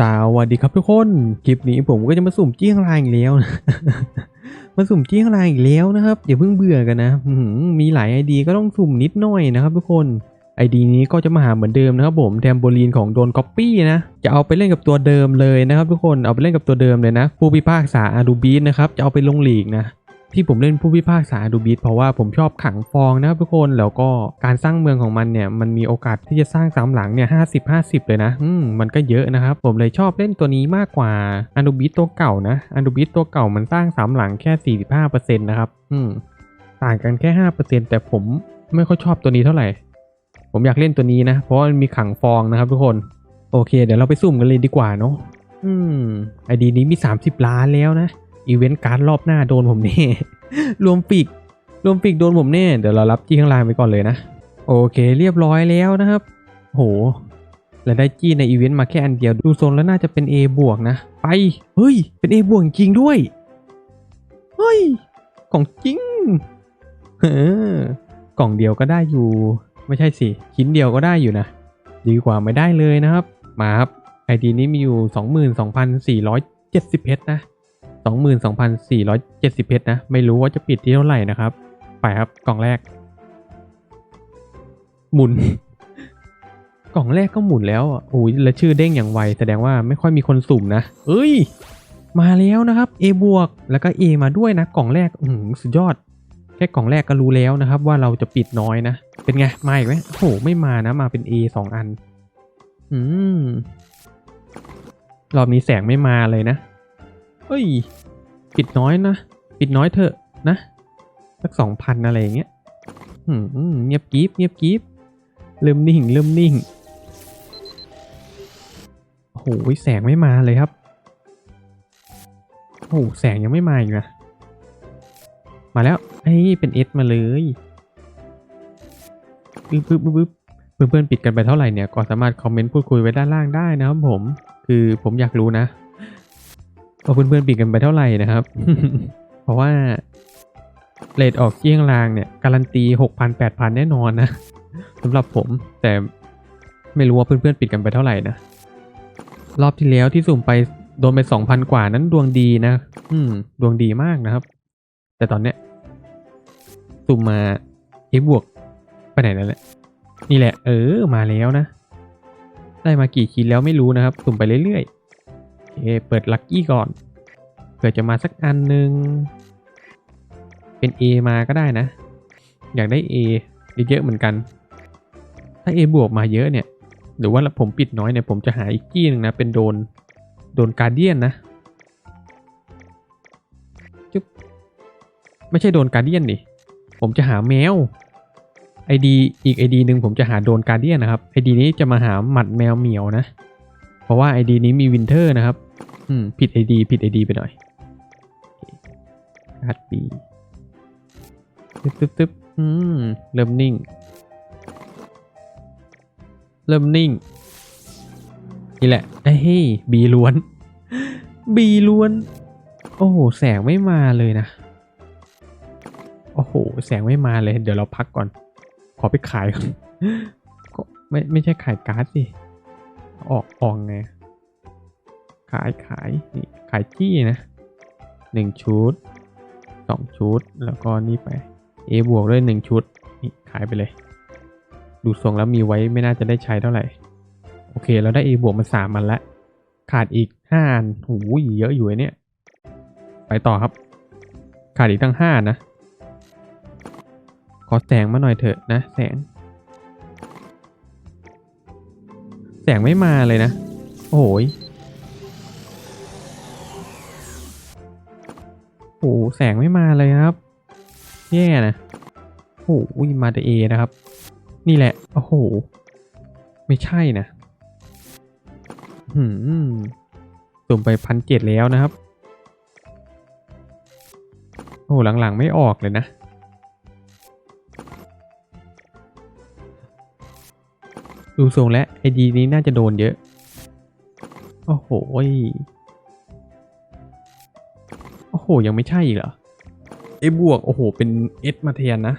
สวัสดีครับทุกคน คลิปนี้ผมก็จะมาสุ่มจี้ข้างล่างอีกแล้วนะ มาสุ่มจี้ข้างล่างอีกแล้วนะครับอย่าเพิ่งเบื่อกันนะมีหลายไอดีก็ต้องสุ่มนิดหน่อยนะครับทุกคนไอดีนี้ก็จะมาหาเหมือนเดิมนะครับผมแทมโบลีนของโดนก๊อปปี้นะ จะเอาไปเล่นกับตัวเดิมเลยนะครับทุกคนเอาไปเล่นกับตัวเดิมเลยนะผู้พิพากษาอาดูบีสนะครับจะเอาไปลงหลีกนะ ที่ผมเล่นผู้พิพากษาดูบิทเพราะว่าผมชอบขังฟองนะครับทุกคนแล้วก็การสร้างเมืองของมันเนี่ยมันมีโอกาสที่จะสร้างสามหลังเนี่ยห้าสิบห้าสิบเลยนะอืมมันก็เยอะนะครับ ผมเลยชอบเล่นตัวนี้มากกว่าอันดูบิทตัวเก่านะอันดูบิทตัวเก่ามันสร้างสามหลังแค่สี่สิบห้าเปอร์เซ็นต์นะครับอืมต่างกันแค่ห้าเปอร์เซ็นต์แต่ผมไม่ค่อยชอบตัวนี้เท่าไหร่ ผมอยากเล่นตัวนี้นะ เพราะมันมีขังฟองนะครับทุกคนโอเค เดี๋ยวเราไปสุ่มกันเลยดีกว่าเนาะอืมไอดีนี้มี 30 ล้านแล้วนะ อีเวนต์การ์ดรอบหน้าโดนผมแน่รวมปีกรวมปีกโดนผมแน่เดี๋ยวเรารับจี้ข้างล่างไปก่อนเลยนะ โอเค เรียบร้อยแล้วนะครับ โหแล้วได้จี้ในอีเวนต์มาแค่อันเดียวดูทรงแล้วน่าจะเป็น A บวกนะ ไป เฮ้ย เป็น A บวกจริงด้วย เฮ้ยของจริงเออกล่องเดียวก็ได้อยู่ ไม่ใช่สิ ชิ้นเดียวก็ได้อยู่นะ ดีกว่าไม่ได้เลยนะครับ มาครับไอดีนี้มีอยู่ 22,470เพชรนะ 22,470 เพชรนะ ไม่รู้ว่าจะปิดที่เท่าไหร่นะครับ ไปครับ กล่องแรก หมุน กล่องแรกก็หมุนแล้วอะโอ้ยแล้วชื่อเด้งอย่างไว แสดงว่าไม่ค่อยมีคนสุ่มนะ เอ้ย มาแล้วนะครับ A บวก แล้วก็ A มาด้วยนะ กล่องแรกอืสุดยอด แค่กล่องแรกก็รู้แล้วนะครับ ว่าเราจะปิดน้อยนะ เป็นไง มาอีกไหมโอ้โห ไม่มานะ มาเป็น A สองอัน อืม รอบนี้แสงไม่มาเลยนะ เฮ้ย ปิดน้อยนะ ปิดน้อยเถอะนะ สักสองพันอะไรอย่างเงี้ยเงียบกริบเงียบกริบเริ่มนิ่งเริ่มนิ่งโอ้โหแสงไม่มาเลยครับโอ้โหแสงยังไม่มาอีกนะมาแล้วเฮ้เป็นเอสมาเลยปึ๊บปึ๊บปึ๊บปึ๊บเพื่อนๆปิดกันไปเท่าไหร่เนี่ยก็สามารถคอมเมนต์พูดคุยไว้ด้านล่างได้นะครับผม คือผมอยากรู้นะ ว่าเพื่อนๆปิดกันไปเท่าไหร่นะครับ เพราะว่าเลทออกเกี้ยงลางเนี่ย การันตีหกพันแปดพันแน่นอนนะสำหรับผมแต่ไม่รู้ว่าเพื่อนๆปิดกันไปเท่าไหร่นะรอบที่แล้วที่สุ่มไปโดนไปสองพันกว่านั้นดวงดีนะ อืม ดวงดีมากนะครับ แต่ตอนเนี้ยสุ่มมาเอบวกไปไหนแล้วแหละนี่แหละ เออมาแล้วนะ ได้มากี่คิดแล้วไม่รู้นะครับ สุ่มไปเรื่อยๆ เคเปิดลัคกี้ก่อนเผื่อจะมาสักอันหนึ่งเป็น A มาก็ได้นะ อยากได้ A เยอะๆเหมือนกัน ถ้า A บวกมาเยอะเนี่ย หรือว่าผมปิดน้อยเนี่ย ผมจะหาอีกกี้หนึ่งนะ เป็นโดน โดนการเดียนนะจุ๊บไม่ใช่โดนการเดียนดิผมจะหาแมวไอดีอีกไอดีหนึ่งผมจะหาโดนการเดียนนะครับไอดีนี้จะมาหาหมัดแมวเหมียวนะ เพราะว่าไอดีนี้มีวินเทอร์นะครับ อืม ผิดไอดีผิดไอดีไปหน่อยการ์ดปีตึ๊บตึ๊บตึ๊บอืม เริ่มนิ่ง เริ่มนิ่ง นี่แหละไอ้เฮ้ยบีล้วน บีล้วน โอ้โห แสงไม่มาเลยนะ โอ้โห แสงไม่มาเลย เดี๋ยวเราพักก่อน ขอไปขายก่อน ก็ไม่ไม่ใช่ขายการ์ดสิ ออกออกไงายขายนี่ขายจี้นะหนึ่งชุดสองชุด แล้วก็นี่ไป A บวกด้วยหนึ่งชุดนี่ขายไปเลย ดูทรงแล้วมีไว้ไม่น่าจะได้ใช้เท่าไหร่ โอเคเราได้ A บวกมาสามมันละ ขาดอีกห้าอันโอ้ยเยอะอยู่ไอเนี่ย ไปต่อครับ ขาดอีกตั้งห้านะ ขอแสงมาหน่อยเถอะนะ แสง แสงไม่มาเลยนะ โอ้ย โอ้โหแสงไม่มาเลยครับ แย่นะโอ้โหมาแต่เอนะครับ นี่แหละ โอ้โห ไม่ใช่นะหืมสุ่มไปพันเจ็ดแล้วนะครับ โอ้หลังๆไม่ออกเลยนะ ดูทรงและไอดีนี้น่าจะโดนเยอะ โอ้โห โอ้โห ยังไม่ใช่อีกเหรอเอบวก โอ้โห เป็นเอสมาแทนนะ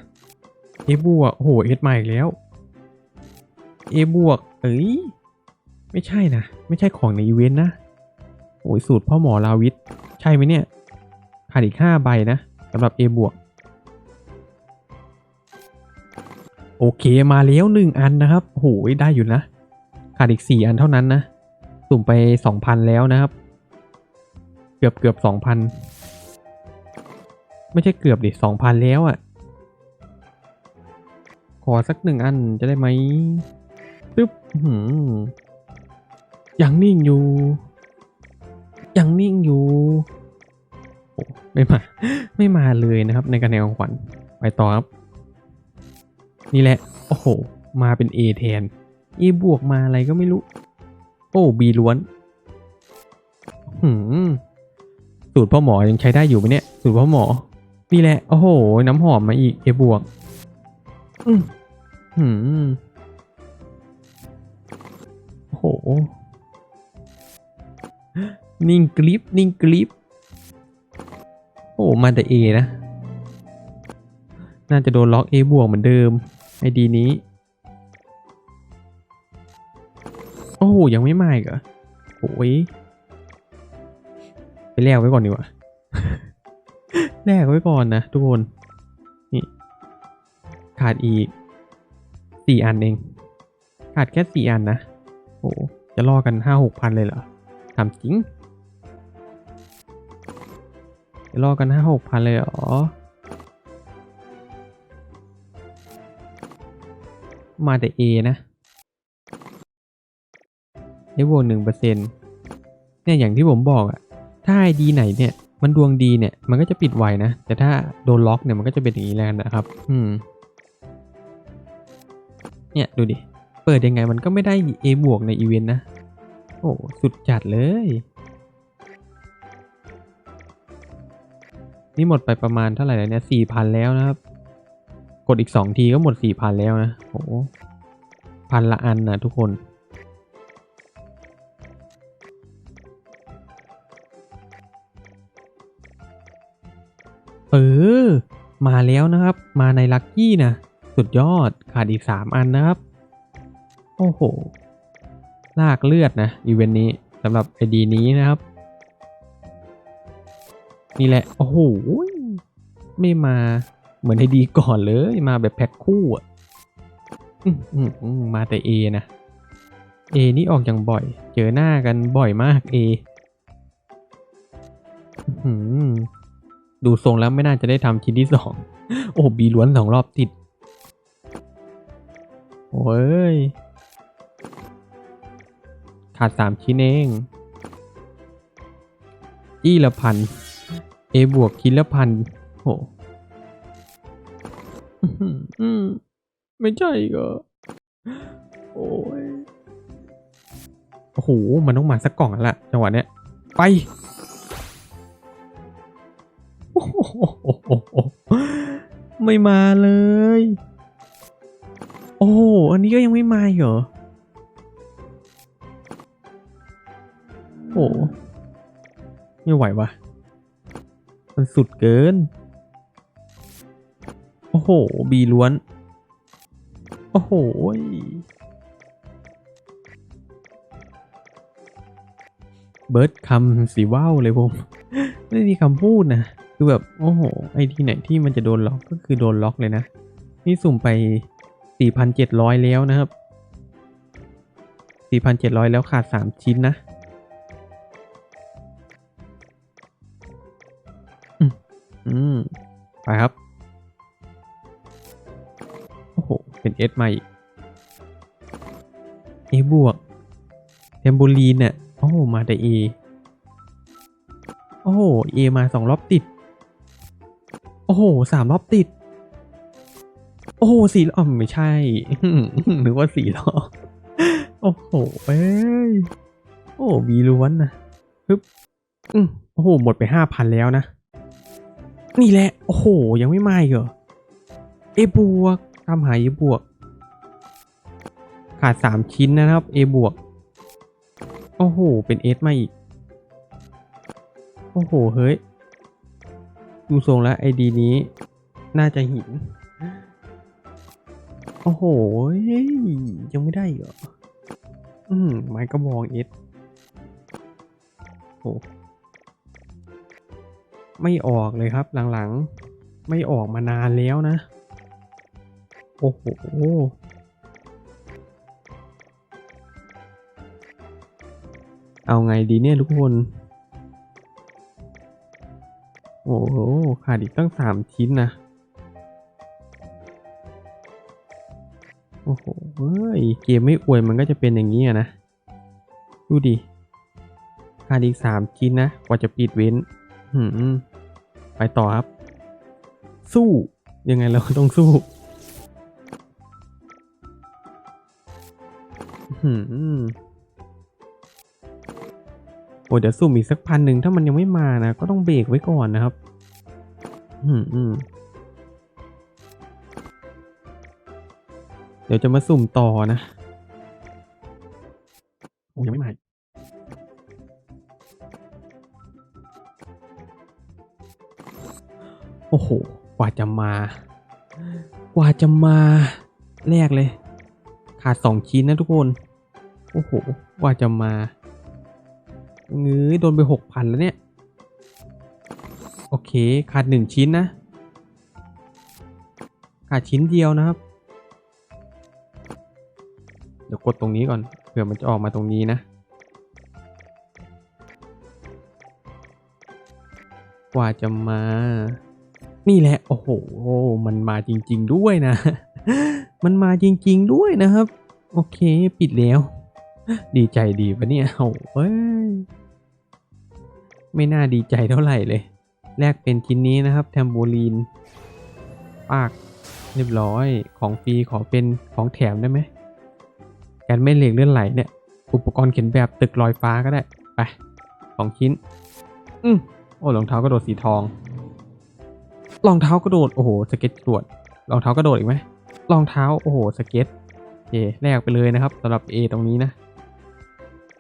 เอบวก โอ้โหเอสมาอีกแล้วเอบวก เอ้ย ไม่ใช่นะ ไม่ใช่ของในอีเวนต์นะ โอ้ยสูตรพ่อหมอลาวิทใช่ไหมเนี่ย ขาดอีกห้าใบนะสำหรับ A บวก โอเค มาแล้วหนึ่งอันนะครับโหยได้อยู่นะ ขาดอีกสี่อันเท่านั้นนะ สุ่มไปสองพันแล้วนะครับ เกือบเกือบสองพัน ไม่ใช่เกือบดิสองพันแล้วอะ่ะ ขอสักหนึ่งอันจะได้ไหมตึ๊บอื้อหือยังนิ่งอยู่ ยังนิ่งอยู่โอ้ไม่มา ไม่มาเลยนะครับในการแนของขวัญ ไปต่อครับ นี่แหละ โอ้โห มาเป็น A แทน A บวกมาอะไรก็ไม่รู้ โอ้ B ล้วน หืมสูตรพ่อหมอยังใช้ได้อยู่ไหมเนี่ย สูตรพ่อหมอ นี่แหละ โอ้โห น้ำหอมมาอีก A บวกอืมหืมโอ้โห นิ่งกริป นิ่งกริป โอ้ มาแต่ A นะ น่าจะโดนล็อก A บวกเหมือนเดิม ไอดีนี้ โอ้โห ยังไม่มาอีกเหรอโอ้ย ไปแลกไว้ก่อนดีกว่า แลกไว้ก่อนนะทุกคน นี่ ขาดอีกสี่อันเอง ขาดแค่สี่อันนะ โอ้จะล่อกันห้าหกพันเลยเหรอถามจริง จะล่อกันห้าหกพันเลยเหรอ มาแต่ A นะได้วหนึ่งเปอร์เซ็นเนี่ยอย่างที่ผมบอกอะถ้าไอดีไหนเนี่ย มันดวงดีเนี่ย มันก็จะปิดไวนะ แต่ถ้าโดนล็อกเนี่ยมันก็จะเป็นอย่างนี้แล้วกันนะครับ อืม เนี่ยดูดิ เปิดยังไงมันก็ไม่ได้ A บวกในอีเวนต์นะ โอ้ สุดจัดเลย นี่หมดไปประมาณเท่าไหร่แล้วเนี่ยสี่พันแล้วนะครับ กดอีกสองทีก็หมดสี่พันแล้วนะ โอ้พันละอันนะทุกคน เออ มาแล้วนะครับ มาในลัคกี้นะ สุดยอด ขาดอีกสามอันนะครับ โอ้โห ลากเลือดนะอีเวนต์นี้สำหรับไอดีนี้นะครับ นี่แหละ โอ้โห ไม่มาเหมือนไอดีก่อนเลย มาแบบแพ็คคู่อะมาแต่ A นะ A นี่ออกอย่างบ่อย เจอหน้ากันบ่อยมาก A อื้อหือ ดูทรงแล้วไม่น่าจะได้ทำชิ้นที่สองโอ้บีล้วนสองรอบติด โอ้ย ขาดสามชิ้นเองอีละพัน A บวกชิ้นละพันโหอื้อหืออืมไม่ใช่ก็โอ้ย โอ้โห มันต้องมาสักกล่องแล้วล่ะจังหวะเนี้ย ไป ไม่มาเลย โอ้อันนี้ก็ยังไม่มาเหรอ โอ้ไม่ไหววะมันสุดเกิน โอ้โห บีล้วน โอ้โหเบิร์ดคำสีว่าวเลยผม ไม่มีคำพูดนะ คือแบบโอ้โหไอที่ไหนที่มันจะโดนล็อกก็คือโดนล็อกเลยนะ นี่สุ่มไป 4,700 แล้วนะครับ 4,700 แล้วขาด 3 ชิ้นนะอืมไปครับ โอ้โห เป็น S มาอีก A บวกเทมโบลีนเนี่ยโอ้โหมาแต่ A โอ้โห A มาสองรอบติด โอ้โหสามรอบติด โอ้โหสี่รอบไม่ใช่นึกว่าสี่รอบโอ้โหเอ้ยโอ้มีล้วนนะปึ๊บอืโอ้โหหมดไปห้าพันแล้วนะ นี่แหละ โอ้โห ยังไม่มาอีกเหรอ A บวกตามหา A บวก ขาดสามชิ้นนะครับ A บวก โอ้โห เป็น S มาอีก โอ้โห เฮ้ย ดูทรงแล้วไอดีนี้ น่าจะหิน โอ้โห ยังไม่ได้เหรอ อืมไม้กระบอง S ไม่ออกเลยครับหลังๆ ไม่ออกมานานแล้วนะ โอ้โหเอาไงดีเนี่ยทุกคน หขาดอีกตั้งสามชิ้นนะ โอ้โหเฮ้ยเกมไม่อวยมันก็จะเป็นอย่างนี้นะ ดูดิ ขาดอีกสามชิ้นนะ กว่าจะปิดเว้นหืมไปต่อครับ สู้ ยังไงเราก็ต้องสู้โอ้เดี๋ยวสุ่มอีกสักพันหนึ่งถ้ามันยังไม่มานะ ก็ต้องเบรกไว้ก่อนนะครับ หืมเดี๋ยวจะมาสุ่มต่อนะโอ้ยังไม่มาอีกโอ้โห กว่าจะมา กว่าจะมาแรกเลย ขาดสองชิ้นนะทุกคน โอ้โห กว่าจะมาเงยโดนไปหกพันแล้วเนี่ยโอเค ขาดหนึ่งชิ้นนะ ขาดชิ้นเดียวนะครับ เดี๋ยวกดตรงนี้ก่อนเผื่อมันจะออกมาตรงนี้นะกว่าจะมา นี่แหละ โอ้โห มันมาจริง ๆ ด้วยนะ มันมาจริง ๆ ด้วยนะครับ โอเค ปิดแล้ว ดีใจดีปะเนี่ยโอ้เอ้ย ไม่น่าดีใจเท่าไหร่เลย แรกเป็นชิ้นนี้นะครับแทมโบลีนปากเรียบร้อยของฟรีขอเป็นของแถมได้ไหมแกนไม่เหล็กเลื่อนไหลเนี่ย อุปกรณ์เขียนแบบตึกลอยฟ้าก็ได้ ไปสองชิ้น อืมโอ้รองเท้ากระโดดสีทอง รองเท้ากระโดด โอ้โห สเก็ตกรวดรองเท้ากระโดดอีกไหมรองเท้า โอ้โห สเก็ตโอเแลกไปเลยนะครับสำหรับ A ตรงนี้นะ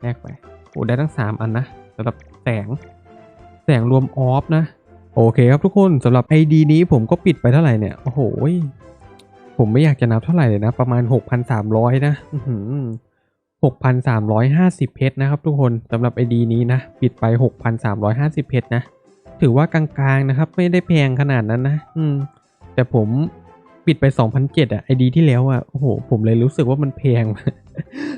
แลกไป โอ้ได้ทั้ง 3 อันนะสำหรับแสง แสงรวมออฟนะ โอเคครับทุกคนสำหรับ ID นี้ผมก็ปิดไปเท่าไหร่เนี่ย โอ้โห ผมไม่อยากจะนับเท่าไหร่เลยนะ ประมาณ 6,300 นะอื้อหือ6,350 เพชรนะครับทุกคนสำหรับ ID นี้นะ ปิดไป 6,350 เพชรนะ ถือว่ากลางๆนะครับ ไม่ได้แพงขนาดนั้นนะ อืม แต่ผมปิดไป 2,007อะ ID ที่แล้วอะ โอ้โห ผมเลยรู้สึกว่ามันแพง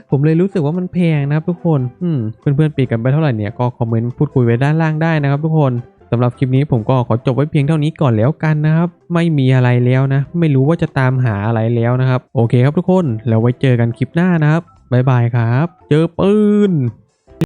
ผมเลยรู้สึกว่ามันแพงนะครับทุกคน อืม เพื่อนๆปิดกันไปเท่าไหร่เนี่ย ก็คอมเมนต์พูดคุยไว้ด้านล่างได้นะครับทุกคน สำหรับคลิปนี้ผมก็ขอจบไว้เพียงเท่านี้ก่อนแล้วกันนะครับ ไม่มีอะไรแล้วนะ ไม่รู้ว่าจะตามหาอะไรแล้วนะครับ โอเคครับทุกคนแล้วไว้เจอกันคลิปหน้านะครับบ๊ายบายครับ เจอปืน